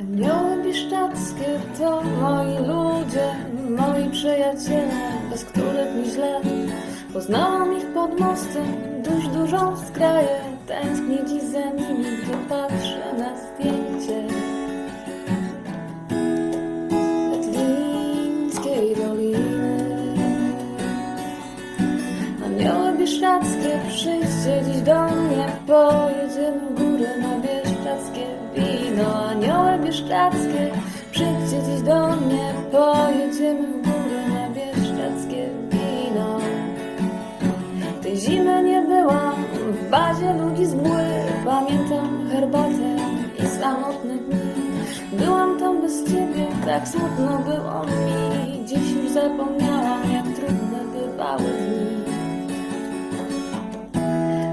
Anioły bieszczadzkie to moi ludzie, moi przyjaciele, bez których mi źle. Poznałam ich pod mostem, dusz dużą skraję, tęsknię dziś za nimi, gdy patrzę na zdjęcie. Letwińskiej Doliny. Anioły bieszczadzkie, przyjdźcie dziś do mnie, pojedziemy w górę na bieszczadzkie wino. Bieszczadzkie, przyjdźcie dziś do mnie, pojedziemy w górę na bieszczadzkie wino. Tej zimy nie byłam w bazie ludzi z mgły, pamiętam herbatę i samotne dni. Byłam tam bez ciebie, tak smutno było mi, dziś już zapomniałam, jak trudne bywały dni.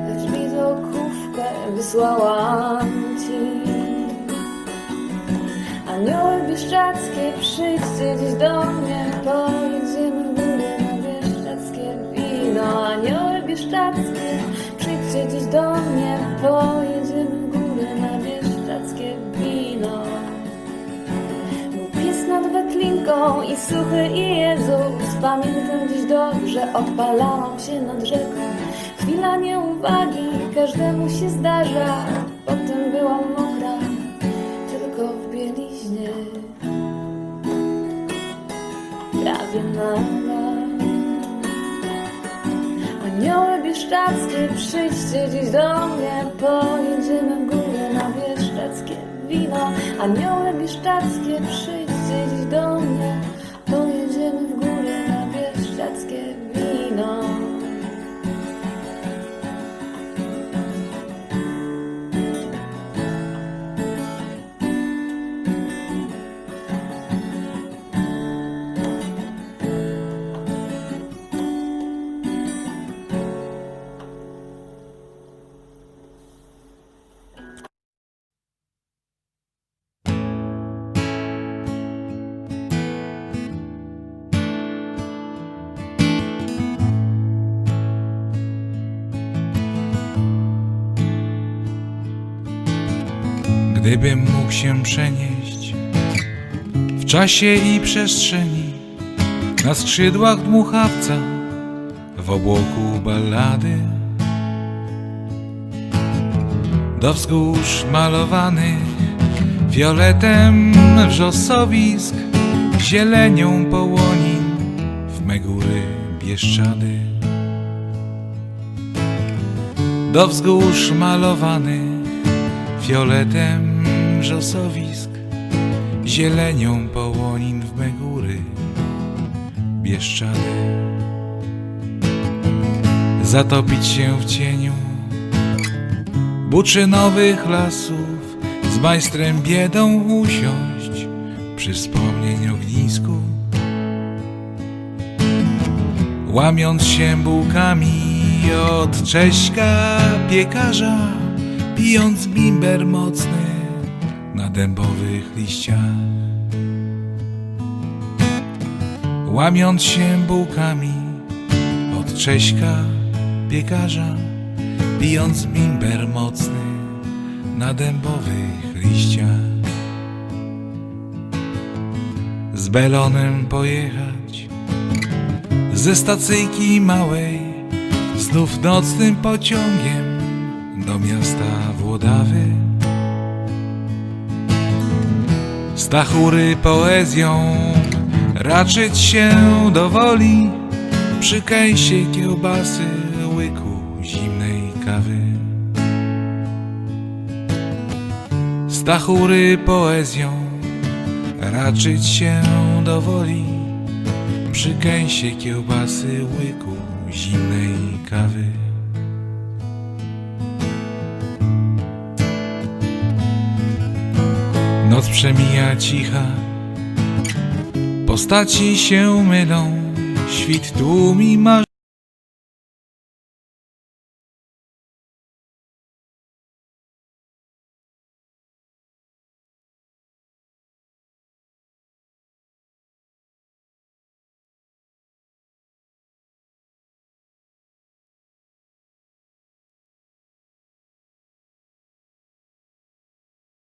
Lecz widokówkę wysłałam Anioły bieszczackie, przyjdźcie dziś do mnie Pojedziemy w górę na bieszczackie wino Anioły bieszczackie, przyjdźcie dziś do mnie Pojedziemy w górę na bieszczackie wino. Był pies nad wetlinką i suchy i Jezus. Pamiętam dziś dobrze, odpalałam się nad rzeką. Chwila nieuwagi, każdemu się zdarza. Potem byłam mokra, Naga Anioły bieszczackie, przyjdźcie dziś do mnie Pojedziemy w górę na bieszczackie wino. Anioły bieszczackie, przyjdźcie dziś do mnie Pojedziemy w górę na bieszczackie wino Gdybym mógł się przenieść w czasie i przestrzeni, na skrzydłach dmuchawca, w obłoku ballady, do wzgórz malowanych fioletem wrzosowisk, zielenią połonin, w me góry Bieszczady. Do wzgórz malowanych fioletem wrzosowisk, zielenią połonin w me góry Bieszczady. Zatopić się w cieniu buczynowych lasów, z majstrem biedą usiąść przy wspomnień ognisku. Łamiąc się bułkami od Cześka piekarza, pijąc bimber mocny na dębowych liściach. Łamiąc się bułkami od Cześka piekarza, pijąc bimber mocny na dębowych liściach. Z belonem pojechać ze stacyjki małej, znów nocnym pociągiem do miasta Włodawy. Stachury poezją raczyć się dowoli przy kęsie kiełbasy, łyku zimnej kawy. Stachury poezją raczyć się dowoli przy kęsie kiełbasy, łyku zimnej kawy. Przemija cicha, postaci się mylą, świt tłumi marzeń.